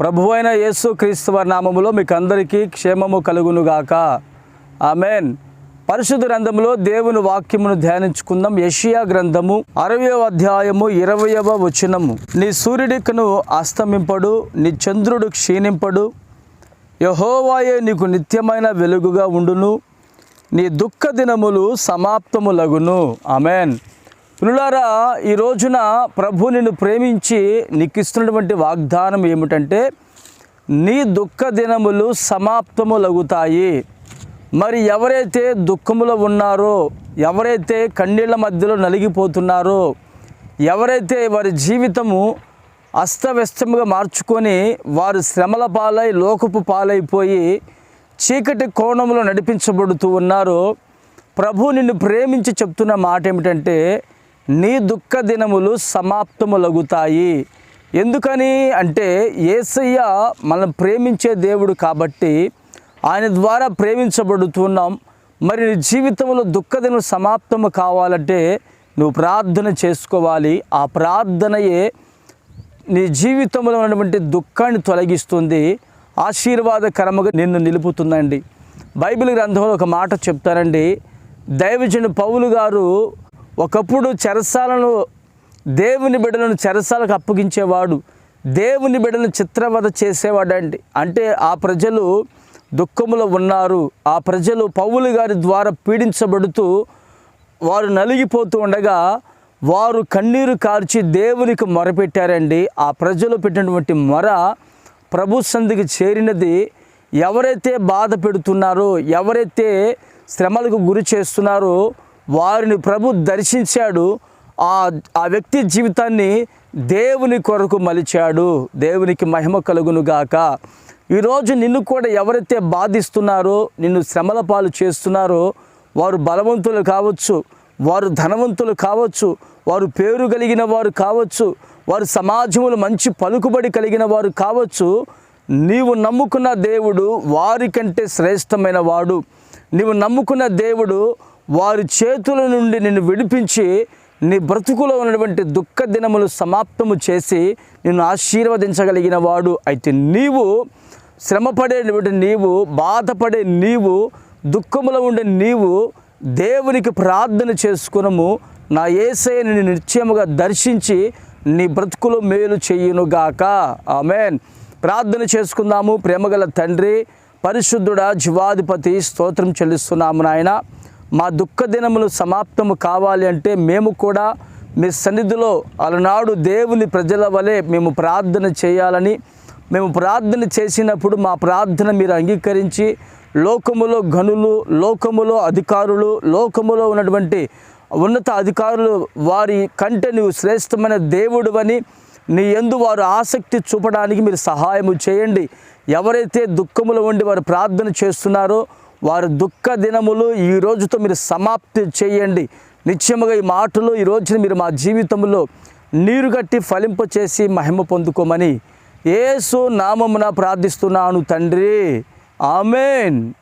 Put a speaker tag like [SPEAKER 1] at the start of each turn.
[SPEAKER 1] ప్రభు అయిన యేసు క్రీస్తువారి నామములో మీకు అందరికీ క్షేమము కలుగునుగాక. ఆమెన్. పరిశుద్ధ గ్రంథములో దేవుని వాక్యమును ధ్యానించుకుందాం. యషియా గ్రంథము అరవయవ అధ్యాయము ఇరవయవ వచనము. నీ సూర్యుడికను అస్తమింపడు నీ చంద్రుడు క్షీణింపడు. యహోవాయే నీకు నిత్యమైన వెలుగుగా ఉండును. నీ దుఃఖ దినములు సమాప్తములగును. ఆమెన్. పిల్లారా ఈ రోజున ప్రభు నిన్ను ప్రేమించి నీకు ఇస్తున్నటువంటి వాగ్దానం ఏమిటంటే నీ దుఃఖ దినములు సమాప్తములగుతాయి. మరి ఎవరైతే దుఃఖములో ఉన్నారో ఎవరైతే కన్నీళ్ళ మధ్యలో నలిగిపోతున్నారో ఎవరైతే వారి జీవితము అస్తవ్యస్తముగా మార్చుకొని వారు శ్రమల పాలై లోకపు పాలైపోయి చీకటి కోణంలో నడిపించబడుతూ ఉన్నారో ప్రభు నిన్ను ప్రేమించి చెప్తున్న మాట ఏమిటంటే నీ దుఃఖ దినములు సమాప్తములగుతాయి. ఎందుకని అంటే ఏసయ్య మనం ప్రేమించే దేవుడు కాబట్టి ఆయన ద్వారా ప్రేమించబడుతున్నాం. మరి నీ జీవితంలో దుఃఖదినం సమాప్తము కావాలంటే నువ్వు ప్రార్థన చేసుకోవాలి. ఆ ప్రార్థనయే నీ జీవితంలో ఉన్నటువంటి దుఃఖాన్ని తొలగిస్తుంది. ఆశీర్వాదకరముగా నిన్ను నిలుపుతుందండి. బైబిల్ గ్రంథంలో ఒక మాట చెప్తారండి. దైవజనుడు పౌలు గారు ఒకప్పుడు చెరసాలను దేవుని బిడ్డలను చెరసాలకు అప్పగించేవాడు దేవుని బిడ్డలను చిత్రవద చేసేవాడండి. అంటే ఆ ప్రజలు దుఃఖములో ఉన్నారు. ఆ ప్రజలు పౌలు గారి ద్వారా పీడించబడుతూ వారు నలిగిపోతూ ఉండగా వారు కన్నీరు కార్చి దేవునికి మొరపెట్టారండి. ఆ ప్రజలు పెట్టినటువంటి మొర ప్రభు సంధికి చేరినది ఎవరైతే బాధ పెడుతున్నారో ఎవరైతే శ్రమలకు గురి చేస్తున్నారో వారిని ప్రభు దర్శించాడు. ఆ ఆ వ్యక్తి జీవితాన్ని దేవుని కొరకు మలిచాడు. దేవునికి మహిమ కలుగునుగాక ఈరోజు నిన్ను కూడా ఎవరైతే బాధిస్తున్నారో నిన్ను శ్రమల పాలు చేస్తున్నారో వారు బలవంతులు కావచ్చు వారు ధనవంతులు కావచ్చు వారు పేరు కలిగిన వారు కావచ్చు వారు సమాజంలో మంచి పలుకుబడి కలిగిన వారు కావచ్చు నీవు నమ్ముకున్న దేవుడు వారికంటే శ్రేష్టమైన వాడు. నీవు నమ్ముకున్న దేవుడు వారి చేతుల నుండి నిన్ను విడిపించి నీ బ్రతుకులో ఉన్నటువంటి దుఃఖ దినములు సమాప్తము చేసి నిన్ను ఆశీర్వదించగలిగిన వాడు అయితే నీవు శ్రమపడేటువంటి నీవు బాధపడే నీవు దుఃఖములో ఉండే నీవు దేవునికి ప్రార్థన చేసుకునము. నా ఏసైని నిన్ను నిశ్చయముగా దర్శించి నీ బ్రతుకులో మేలు చెయ్యునుగాక ఆమెన్. ప్రార్థన చేసుకుందాము. ప్రేమగల తండ్రి పరిశుద్ధుడ జీవాధిపతి స్తోత్రం చెల్లిస్తున్నాము నాయన. మా దుఃఖ దినములు సమాప్తము కావాలి అంటే మేము కూడా మీ సన్నిధిలో అలనాడు దేవుని ప్రజల వలె మేము ప్రార్థన చేయాలని మేము ప్రార్థన చేసినప్పుడు మా ప్రార్థన మీరు అంగీకరించి లోకములో గనులు లోకములో అధికారులు లోకములో ఉన్నటువంటి ఉన్నత అధికారులు వారి కంటే నువ్వు శ్రేష్టమైన దేవుడు అని నీ ఎందు వారు ఆసక్తి చూపడానికి మీరు సహాయము చేయండి. ఎవరైతే దుఃఖములో ఉండి వారు ప్రార్థన చేస్తున్నారో వారి దుఃఖ దినములు ఈ రోజుతో మీరు సమాప్తి చేయండి. నిత్యముగా ఈ మాటలు ఈ రోజున మీరు మా జీవితంలో నీరు కట్టి ఫలింప చేసి మహిమ పొందుకోమని ఏసు నామమున ప్రార్థిస్తున్నాను తండ్రి. ఆమెన్.